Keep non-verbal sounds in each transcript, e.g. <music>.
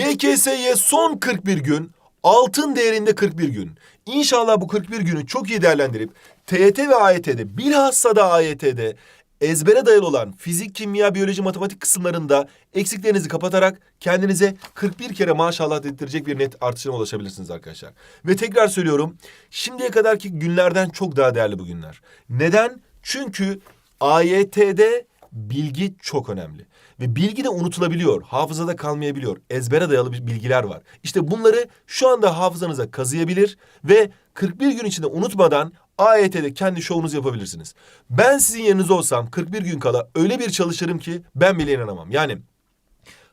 YKS'ye son 41 gün, altın değerinde 41 gün. İnşallah bu 41 günü çok iyi değerlendirip TYT ve AYT'de bilhassa da AYT'de ezbere dayalı olan fizik, kimya, biyoloji, matematik kısımlarında eksiklerinizi kapatarak kendinize 41 kere maşallah dedirtecek bir net artışına ulaşabilirsiniz arkadaşlar. Ve tekrar söylüyorum şimdiye kadarki günlerden çok daha değerli bu günler. Neden? Çünkü AYT'de bilgi çok önemli. Ve bilgi de unutulabiliyor, hafızada kalmayabiliyor. Ezbere dayalı bilgiler var. İşte bunları şu anda hafızanıza kazıyabilir ve 41 gün içinde unutmadan AYT'de kendi şovunuzu yapabilirsiniz. Ben sizin yerinizde olsam 41 gün kala öyle bir çalışırım ki ben bile inanamam. Yani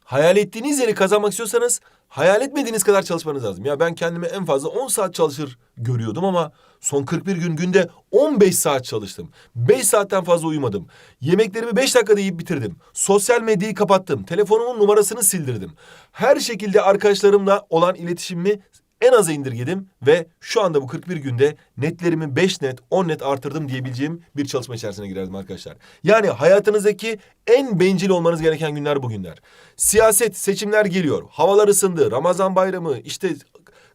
hayal ettiğiniz yeri kazanmak istiyorsanız hayal etmediğiniz kadar çalışmanız lazım. Ya ben kendime en fazla 10 saat çalışır görüyordum ama son 41 gün günde 15 saat çalıştım. 5 saatten fazla uyumadım. Yemeklerimi 5 dakikada yiyip bitirdim. Sosyal medyayı kapattım. Telefonumun numarasını sildirdim. Her şekilde arkadaşlarımla olan iletişimimi en aza indirgedim ve şu anda bu 41 günde netlerimi 5 net, 10 net artırdım diyebileceğim bir çalışma içerisine girerdim arkadaşlar. Yani hayatınızdaki en bencil olmanız gereken günler bu günler. Siyaset, seçimler geliyor. Havalar ısındı. Ramazan bayramı, işte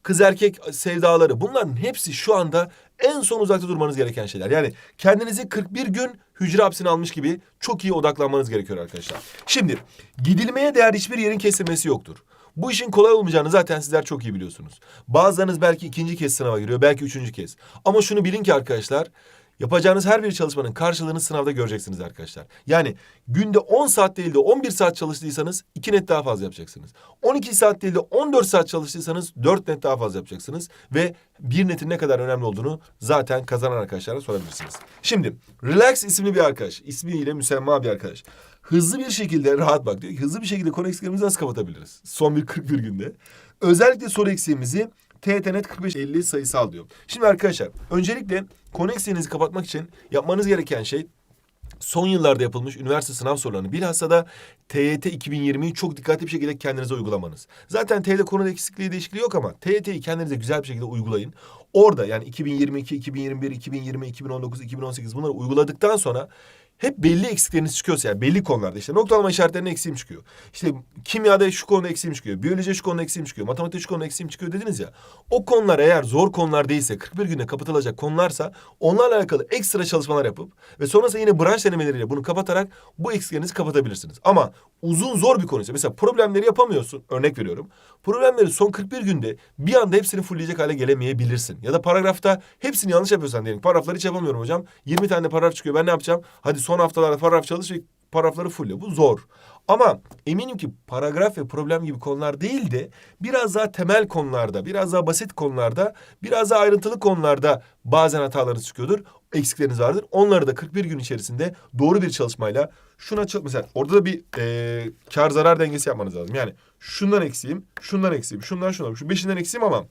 kız erkek sevdaları bunların hepsi şu anda en son uzakta durmanız gereken şeyler. Yani kendinizi 41 gün hücre hapsine almış gibi çok iyi odaklanmanız gerekiyor arkadaşlar. Şimdi gidilmeye değer hiçbir yerin kesilmesi yoktur. Bu işin kolay olmayacağını zaten sizler çok iyi biliyorsunuz. Bazılarınız belki ikinci kez sınava giriyor, belki üçüncü kez. Ama şunu bilin ki arkadaşlar, yapacağınız her bir çalışmanın karşılığını sınavda göreceksiniz arkadaşlar. Yani günde 10 saat değil de 11 saat çalıştıysanız 2 net daha fazla yapacaksınız. 12 saat değil de 14 saat çalıştıysanız 4 net daha fazla yapacaksınız. Ve bir netin ne kadar önemli olduğunu zaten kazanan arkadaşlara sorabilirsiniz. Şimdi Relax isimli bir arkadaş, ismiyle müsemma bir arkadaş. Hızlı bir şekilde <laughs> rahat bak diyor ki hızlı bir şekilde konu eksiklerimizi nasıl kapatabiliriz? Son bir 41 günde. Özellikle soru eksiğimizi TET-NET 45-50 sayısal diyor. Şimdi arkadaşlar öncelikle konu eksiğinizi kapatmak için yapmanız gereken şey son yıllarda yapılmış üniversite sınav sorularını bilhassa da TYT 2020'yi çok dikkatli bir şekilde kendinize uygulamanız. Zaten TYT konu eksikliği değişikliği yok ama TYT'yi kendinize güzel bir şekilde uygulayın. Orada yani 2022, 2021, 2020, 2019, 2018 bunları uyguladıktan sonra hep belli eksikleriniz çıkıyorsa yani belli konularda işte noktalama işaretlerine eksiğim çıkıyor. İşte kimyada şu konuda eksiğim çıkıyor. Biyolojide şu konuda eksiğim çıkıyor. Matematikte şu konuda eksiğim çıkıyor dediniz ya. O konular eğer zor konular değilse 41 günde kapatılacak konularsa onlarla alakalı ekstra çalışmalar yapıp ve sonrasında yine branş denemeleriyle bunu kapatarak bu eksiklerinizi kapatabilirsiniz. Ama uzun zor bir konuysa mesela problemleri yapamıyorsun örnek veriyorum. Problemleri son 41 günde bir anda hepsini fullleyecek hale gelemeyebilirsin. Ya da paragrafta hepsini yanlış yapıyorsan diyelim. Paragrafları hiç yapamıyorum hocam. 20 tane paragraf çıkıyor ben ne yapacağım? Hadi son haftalarda paragraf çalış ve paragrafları fulle. Bu zor. Ama eminim ki paragraf ve problem gibi konular değil de biraz daha temel konularda, biraz daha basit konularda, biraz daha ayrıntılı konularda bazen hatalarınız çıkıyordur. Eksikleriniz vardır. Onları da 41 gün içerisinde doğru bir çalışmayla şuna çok mesela orada da bir e, kar zarar dengesi yapmanız lazım. Yani şundan eksiğim, şundan eksiğim, şundan şundan, şu beşinden eksiğim ama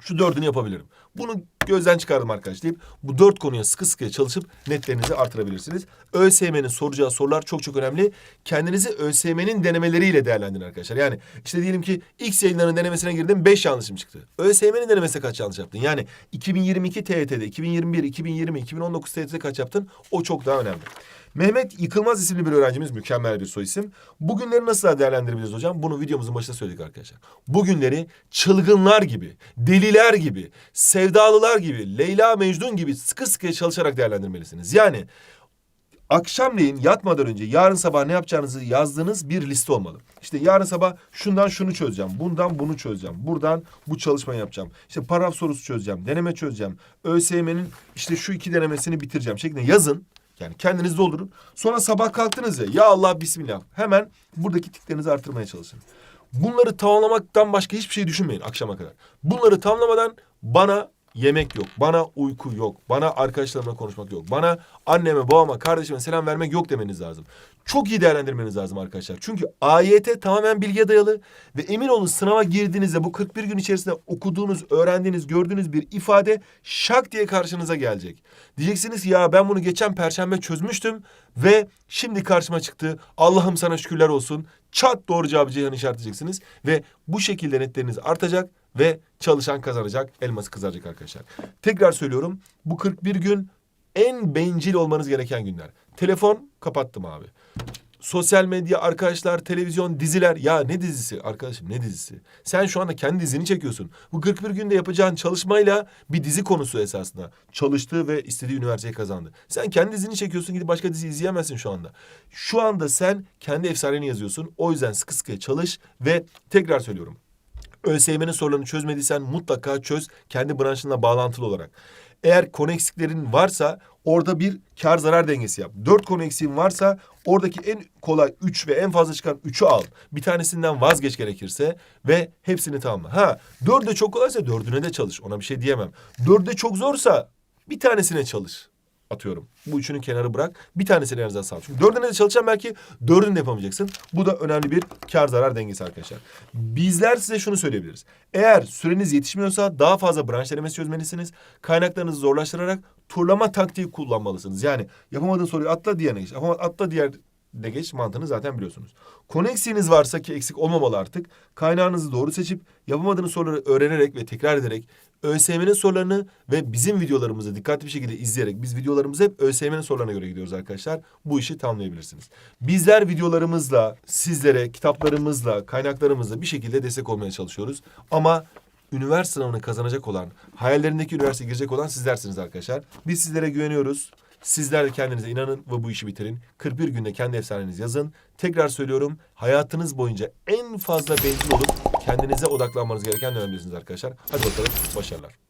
şu dördünü yapabilirim. Bunu gözden çıkardım arkadaş deyip bu dört konuya sıkı sıkıya çalışıp netlerinizi artırabilirsiniz. ÖSYM'nin soracağı sorular çok çok önemli. Kendinizi ÖSYM'nin denemeleriyle değerlendirin arkadaşlar. Yani işte diyelim ki X yayınlarının denemesine girdim 5 yanlışım çıktı. ÖSYM'nin denemesine kaç yanlış yaptın? Yani 2022 TYT'de, 2021, 2020, 2019 TYT'de kaç yaptın? O çok daha önemli. Mehmet Yıkılmaz isimli bir öğrencimiz mükemmel bir soy isim. Bugünleri nasıl değerlendirebiliriz hocam? Bunu videomuzun başında söyledik arkadaşlar. Bugünleri çılgınlar gibi, deliler gibi, sevdalılar gibi, Leyla Mecnun gibi sıkı sıkıya çalışarak değerlendirmelisiniz. Yani akşamleyin yatmadan önce yarın sabah ne yapacağınızı yazdığınız bir liste olmalı. İşte yarın sabah şundan şunu çözeceğim, bundan bunu çözeceğim, buradan bu çalışmayı yapacağım. İşte paragraf sorusu çözeceğim, deneme çözeceğim. ÖSYM'nin işte şu iki denemesini bitireceğim şeklinde yazın. Yani kendiniz doldurun. Sonra sabah kalktınız ya ya Allah bismillah. Hemen buradaki tiklerinizi artırmaya çalışın. Bunları tamamlamaktan başka hiçbir şey düşünmeyin akşama kadar. Bunları tamamlamadan bana yemek yok. Bana uyku yok. Bana arkadaşlarımla konuşmak yok. Bana anneme, babama, kardeşime selam vermek yok demeniz lazım. Çok iyi değerlendirmeniz lazım arkadaşlar. Çünkü AYT tamamen bilgiye dayalı ve emin olun sınava girdiğinizde bu 41 gün içerisinde okuduğunuz, öğrendiğiniz, gördüğünüz bir ifade şak diye karşınıza gelecek. Diyeceksiniz ya ben bunu geçen perşembe çözmüştüm ve şimdi karşıma çıktı. Allah'ım sana şükürler olsun. Çat doğru cevabı Ceyhan işaretleyeceksiniz ve bu şekilde netleriniz artacak ve çalışan kazanacak, elması kızaracak arkadaşlar. Tekrar söylüyorum bu 41 gün en bencil olmanız gereken günler. Telefon kapattım abi. sosyal medya, arkadaşlar, televizyon, diziler. Ya ne dizisi arkadaşım ne dizisi? Sen şu anda kendi dizini çekiyorsun. Bu 41 günde yapacağın çalışmayla bir dizi konusu esasında. Çalıştı ve istediği üniversiteyi kazandı. Sen kendi dizini çekiyorsun gidip başka dizi izleyemezsin şu anda. Şu anda sen kendi efsaneni yazıyorsun. O yüzden sıkı sıkı çalış ve tekrar söylüyorum. ÖSYM'nin sorularını çözmediysen mutlaka çöz kendi branşınla bağlantılı olarak. Eğer konu eksiklerin varsa orada bir kar zarar dengesi yap. Dört konu eksiğin varsa oradaki en kolay üç ve en fazla çıkan üçü al. Bir tanesinden vazgeç gerekirse ve hepsini tamamla. Ha dördü çok kolaysa dördüne de çalış. Ona bir şey diyemem. Dördü çok zorsa bir tanesine çalış atıyorum. Bu üçünü kenara bırak. Bir tanesini en azından sağ. Çünkü dördüne de çalışacaksın belki dördünü de yapamayacaksın. Bu da önemli bir kar zarar dengesi arkadaşlar. Bizler size şunu söyleyebiliriz. Eğer süreniz yetişmiyorsa daha fazla branş denemesi çözmelisiniz. Kaynaklarınızı zorlaştırarak turlama taktiği kullanmalısınız. Yani yapamadığın soruyu atla diğerine geç. Atla diğer geç mantığını zaten biliyorsunuz. Konu eksiğiniz varsa ki eksik olmamalı artık. Kaynağınızı doğru seçip yapamadığınız soruları öğrenerek ve tekrar ederek ÖSYM'nin sorularını ve bizim videolarımızı dikkatli bir şekilde izleyerek biz videolarımızı hep ÖSYM'nin sorularına göre gidiyoruz arkadaşlar. Bu işi tamamlayabilirsiniz. Bizler videolarımızla, sizlere kitaplarımızla, kaynaklarımızla bir şekilde destek olmaya çalışıyoruz. Ama üniversite sınavını kazanacak olan, hayallerindeki üniversiteye girecek olan sizlersiniz arkadaşlar. Biz sizlere güveniyoruz. Sizler de kendinize inanın ve bu işi bitirin. 41 günde kendi efsanenizi yazın. Tekrar söylüyorum hayatınız boyunca en fazla bencil olup kendinize odaklanmanız gereken dönemdesiniz arkadaşlar. Hadi bakalım başarılar.